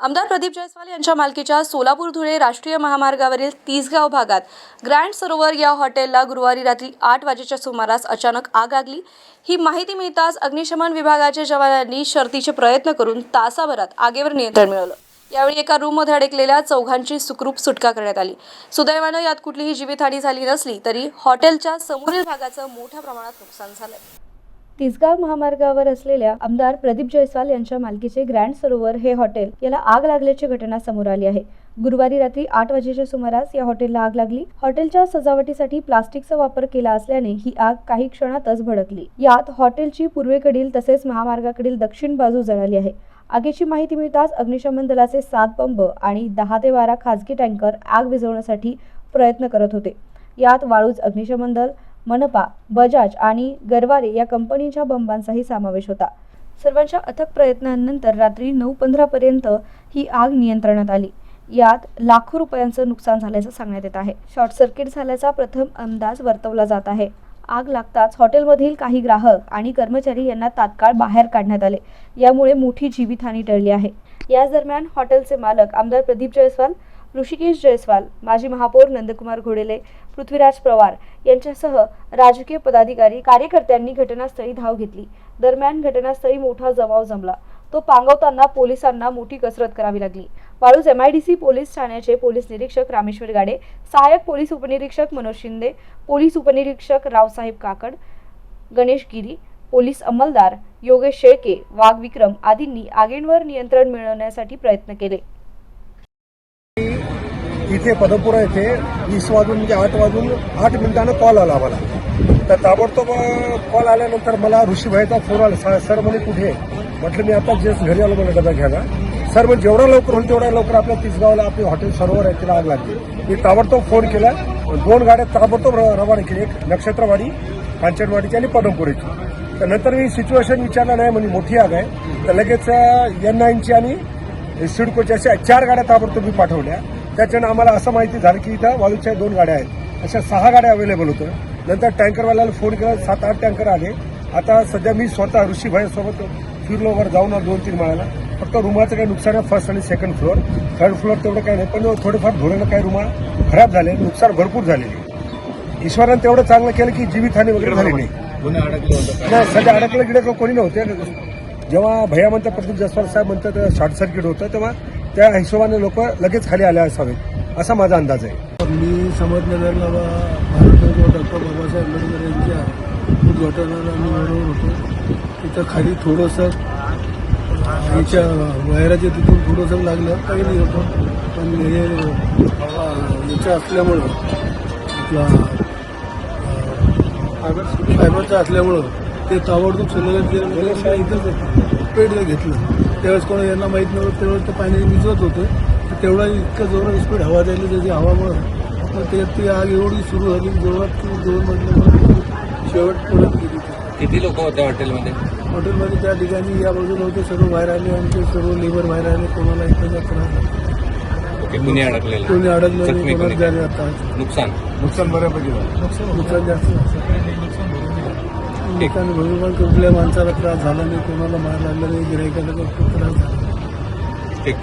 आमदार प्रदीप जयस्वाल यांच्या मालकीच्या सोलापूर धुळे राष्ट्रीय महामार्गावरील तीसगाव भागात ग्रँड सरोवर या हॉटेलला गुरुवारी रात्री आठ वाजेच्या सुमारास अचानक आग लागली. ही माहिती मिळताच अग्निशमन विभागाच्या जवानांनी शर्तीचे प्रयत्न करून तासाभरात आगीवर नियंत्रण मिळवलं. यावेळी एका रूममध्ये अडकलेल्या चौघांची सुखरूप सुटका करण्यात आली. सुदैवानं यात कुठलीही जीवितहानी झाली नसली तरी हॉटेलच्या समोरील भागाचं मोठ्या प्रमाणात नुकसान झालंय. तिसगाव महामार्गावर असलेल्या आमदार प्रदीप जयस्वाल यांच्या मालकीचे ग्रँड सरोवर हे हॉटेल याला आग लागल्याची घटना समोर आली आहे. गुरुवारी रात्री आठ वाजेच्या सुमारास या हॉटेलला आग लागली. हॉटेलच्या सजावटीसाठी प्लास्टिकचा वापर केला असल्याने ही आग काही क्षणातच भडकली. यात हॉटेलची पूर्वेकडील तसेच महामार्गाकडील दक्षिण बाजू जळाली आहे. आगीची माहिती मिळताच अग्निशमन दलाचे सात पंप आणि दहा ते बारा खासगी टँकर आग विझवण्यासाठी प्रयत्न करत होते. यात वाळूज अग्निशमन दल मनपा बजाज आणि गरवारे या कंपनीच्या बंबांचाही समावेश होता. सर्वांच्या अथक प्रयत्नांनंतर रात्री नऊ पंधरापर्यंत ही आग नियंत्रणात आली. यात लाखो रुपयांचं नुकसान झाल्याचं सांगण्यात येत आहे. शॉर्ट सर्किट झाल्याचा प्रथम अंदाज वर्तवला जात आहे. आग लागताच हॉटेलमधील काही ग्राहक आणि कर्मचारी यांना तात्काळ बाहेर काढण्यात आले. यामुळे मोठी जीवितहानी टळली आहे. याच दरम्यान हॉटेलचे मालक आमदार प्रदीप जयस्वाल ऋषिकेश जयस्वाल माजी महापौर नंदकुमार घोडेले पृथ्वीराज पवार यांच्यासह राजकीय पदाधिकारी कार्यकर्त्यांनी घटनास्थळी धाव घेतली. दरम्यान घटनास्थळी मोठा जमाव जमला. तो पांगवताना पोलिसांना मोठी कसरत करावी लागली. वाळूज सी पोलीस ठाण्याचे पोलीस निरीक्षक रामेश्वर गाडे सहाय्यक पोलीस उपनिरीक्षक मनोज शिंदे पोलीस उपनिरीक्षक रावसाहेब काकड गणेश गिरी पोलीस अंमलदार योगेश शेळके वाघ विक्रम आदींनी आगींवर नियंत्रण मिळवण्यासाठी प्रयत्न केले. इथे पदपुरा येथे वीस वाजून म्हणजे आठ वाजून आठ मिनिटानं कॉल आला मला तर ताबडतोब कॉल आल्यानंतर मला ऋषीभाईचा फोन आला. "सा- सर म्हणे कुठे आहे?" म्हटलं मी आता जस्ट घरी आलो मला डबा घ्यायला. सर म्हणजे जेवढा लवकर होईल तेवढ्या लवकर आपल्या तिसगावला आपली हॉटेल सरोवर आहे तिला आग लागली. मी ताबडतोब फोन केला. दोन गाड्या ताबडतोब रवाना केली. एक नक्षत्रवाडी कांचनवाडीची आणि पदमपुरीची. तर नंतर मी सिच्युएशन विचारलं नाही म्हणजे मोठी आग आहे. तर लगेच एन नाईनची आणि सिडकोच्या अशा चार गाड्या ताबडतोब मी पाठवल्या. त्याच्यानं आम्हाला असं माहिती झालं की इथं वाळूच्या दोन गाड्या आहेत. अशा सहा गाड्या अवेलेबल होत्या. नंतर टँकरवाल्याला फोन केला सात आठ टँकर आले. आता सध्या मी स्वतः ऋषीभाईसोबत फिरलो वर जाऊन दोन तीन माळाला फक्त रुमाचं काही नुकसान आहे फर्स्ट आणि सेकंड फ्लोअर थर्ड फ्लोअर तेवढं काही नाही पण थोडेफार धोरणं काही रुमाळ खराब झाले नुकसान भरपूर झालेले. ईश्वरानं तेवढं चांगलं केलं की जीवितहानी वगैरे झाली नाही. नाही सध्या अडकलं गिडकलं कोणी नव्हते. जेव्हा भैया म्हणतात प्रदीप जसवाल साहेब म्हणतात शॉर्ट सर्किट होतं तेव्हा त्या हिशोबाने लोक लगेच खाली आले असावेत असा माझा अंदाज आहे. मी समजनगरला भारतरत्न डॉक्टर बाबासाहेब आंबेडकर यांच्या उद्घाटनाला मी मिळवून होतो. तिथं खाली थोडंसं याच्या वायराच्या तिथून थोडंसं लागलं काही नाही होतं. पण हे याच्या असल्यामुळं आपला फायबरचं असल्यामुळं ते ताबडतोब सगळं इथं पेटलं घेतलं. त्यावेळेस कोणी यांना माहीत नव्हतं त्यावेळेस ते पाणी विजवत होतं. तर तेवढा इतकं जोरात स्पीड हवा द्यायला त्याची हवामुळं तर ते ती आग एवढी सुरू झाली जोरात की दोन म्हटलं शेवट परत गेली. किती लोक होते हॉटेलमध्ये? हॉटेलमध्ये त्या ठिकाणी या बाजूला होते सर्व बाहेर आले आमचे सर्व लेबर बाहेर आले कोणाला इतका त्रास ओके कुणी अडकलेलं. कोणी अडकलं नाही? कोणाला नुकसान. नुकसान बऱ्यापैकी झालं. नुकसान जास्त. कुठल्या माणसाला त्रास झाला नाही कोणाला मार लागला नाही गिरायकाला खूप त्रास झाला